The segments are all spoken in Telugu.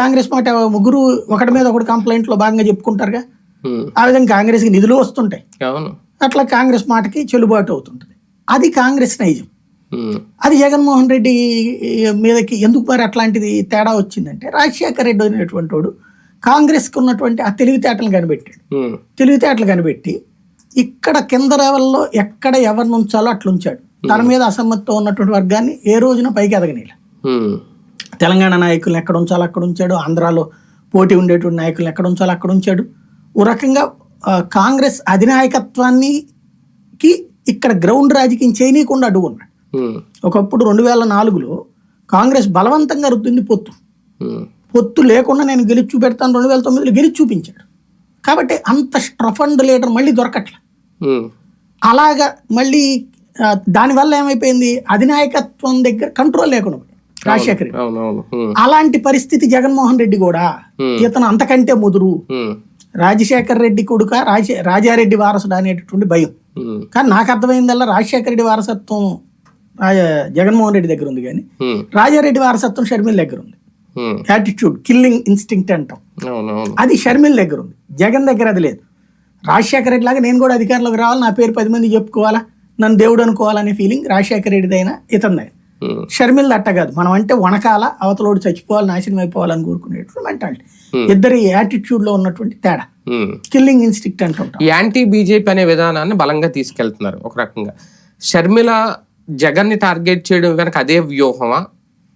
కాంగ్రెస్ మాట ముగ్గురు ఒకటి మీద ఒకటి కంప్లైంట్లో భాగంగా చెప్పుకుంటారుగా. ఆ విధంగా కాంగ్రెస్కి నిధులు వస్తుంటాయి. అట్లా కాంగ్రెస్ మాటకి చెల్లుబాటు అవుతుంటది. అది కాంగ్రెస్ నైజం. అది జగన్మోహన్ రెడ్డి మీదకి ఎందుకు మరి అట్లాంటిది తేడా వచ్చిందంటే రాజశేఖర రెడ్డి అనేటువంటి వాడు కాంగ్రెస్కి ఉన్నటువంటి ఆ తెలివితేటలు కనిపెట్టాడు. తెలివితేటలు కనిపెట్టి ఇక్కడ కింద లెవెల్లో ఎక్కడ ఎవరిని ఉంచాలో అట్లా ఉంచాడు తన మీద అసమ్మతితో ఉన్నటువంటి వర్గాన్ని ఏ రోజున పైకి ఎదగనీల తెలంగాణ నాయకులను ఎక్కడ ఉంచాలో అక్కడ ఉంచాడు ఆంధ్రాలో పోటీ ఉండేటువంటి నాయకులను ఎక్కడ ఉంచాలో అక్కడ ఉంచాడు. ఓ రకంగా కాంగ్రెస్ అధినాయకత్వాన్ని కి ఇక్కడ గ్రౌండ్ రాజకీయం చేయనీయకుండా అడ్డు ఉన్నాడు. ఒకప్పుడు రెండు వేల నాలుగులో కాంగ్రెస్ బలవంతంగా రుద్దింది పొత్తు. పొత్తు లేకుండా నేను గెలిచి చూపెడతాను రెండు వేల తొమ్మిదిలో గెలిచి చూపించాడు. కాబట్టి అంత స్ట్రఫండ్ లీడర్ మళ్ళీ దొరకట్ల. అలాగా మళ్ళీ దానివల్ల ఏమైపోయింది? అధినాయకత్వం దగ్గర కంట్రోల్ లేకుండా రాజశేఖర్. అలాంటి పరిస్థితి జగన్మోహన్ రెడ్డి కూడా. ఇతను అంతకంటే ముదురు. రాజశేఖర్ రెడ్డి కొడుక రాజ రాజారెడ్డి వారసుడు అనేటటువంటి భయం. కానీ నాకు అర్థమైందల్లా రాజశేఖర రెడ్డి వారసత్వం రాజ- జగన్మోహన్ రెడ్డి దగ్గర ఉంది కానీ రాజారెడ్డి వారసత్వం షర్మిల దగ్గర ఉంది. యాటిట్యూడ్ కిల్లింగ్ ఇన్స్టింక్ట్ అంటాం. అది షర్మిల దగ్గర ఉంది. జగన్ దగ్గర అది లేదు. రాజశేఖర రెడ్డి లాగా నేను కూడా అధికారంలోకి రావాలి నా పేరు పది మంది చెప్పుకోవాలా నన్ను దేవుడు అనుకోవాలనే ఫీలింగ్ రాజశేఖర రెడ్డిదైనా ఉమ్, షర్మిల అట్ట కాదు. మనం అంటే వనకాల అవతలోడు చచ్చిపోవాలి నాశనం అయిపోవాలని కోరుకునేటువంటి మెంటాలిటీ ఇద్దరి యాటిట్యూడ్లో ఉన్నటువంటి తేడా. కిల్లింగ్ ఇన్స్టిక్ట్ అంటుంటాం యాంటీ బీజేపీ అనే విధానాన్ని బలంగా తీసుకెళ్తున్నారు ఒక రకంగా. షర్మిల జగన్ని టార్గెట్ చేయడం కనుక అదే వ్యూహమా?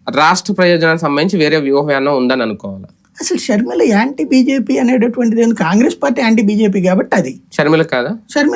రాష్ట్ర ప్రయోజనానికి సంబంధించి వేరే వ్యూహం ఏమన్నా ఉందని అనుకోవాలి? అసలు షర్మిల యాంటీ బీజేపీ అనేటటువంటిది? కాంగ్రెస్ పార్టీ యాంటీ బీజేపీ కాబట్టి అది. షర్మిల కాదా? షర్మిల